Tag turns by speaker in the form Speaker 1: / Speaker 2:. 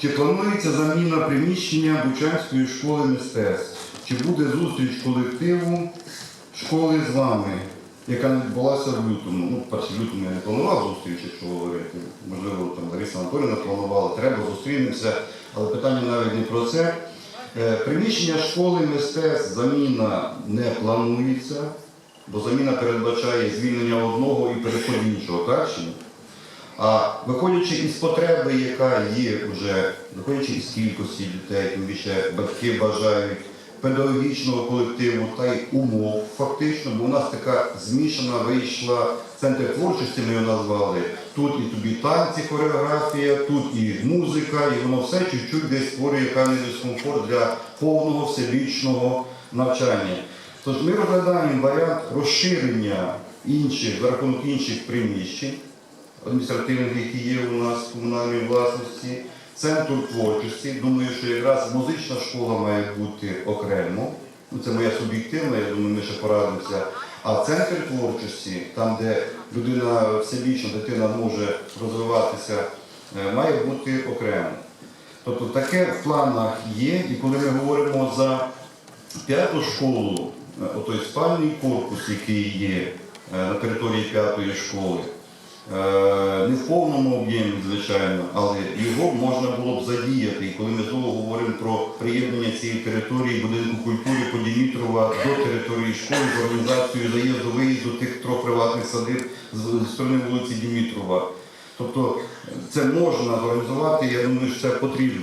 Speaker 1: Чи планується заміна приміщення Бучанської школи мистецтв? Чи буде зустріч колективу школи з вами, яка відбулася в лютому? Ну, перше, лютому я не планував зустріч, якщо говорити. Можливо, там Лариса Анатоліївна планувала, треба зустрінемося, але питання навіть не про це. Е, Приміщення школи мистецтв заміна не планується, бо заміна передбачає звільнення одного і переход іншого, так? А виходячи із потреби, яка є вже, виходячи із кількості дітей, тим більше батьки бажають педагогічного колективу та й умов фактично, бо у нас така змішана вийшла центр творчості, ми його назвали. Тут і тобі танці, хореографія, тут і музика, і воно все чуть-чуть десь створює певний дискомфорт для повного всебічного навчання. Тож ми розглядаємо варіант розширення інших за рахунок інших приміщень адміністративних, які є у нас в комунальній власності, центр творчості. Думаю, що якраз музична школа має бути окремо. Ну, це моя суб'єктивна, я думаю, ми ще порадимося. А центр творчості, там, де людина всебічно, дитина може розвиватися, е, має бути окремо. Тобто таке в планах є, і коли ми говоримо за п'яту школу, е, отой спальний корпус, який є е, на території п'ятої школи, не в повному об'ємі, звичайно, але його можна було б задіяти. І коли ми знову говоримо про приєднання цієї території будинку культури по Дімітрова до території школи з організацією заїзду виїзду тих трьох приватних садиб з сторони вулиці Дімітрова. Тобто це можна організувати, я думаю, що це потрібно.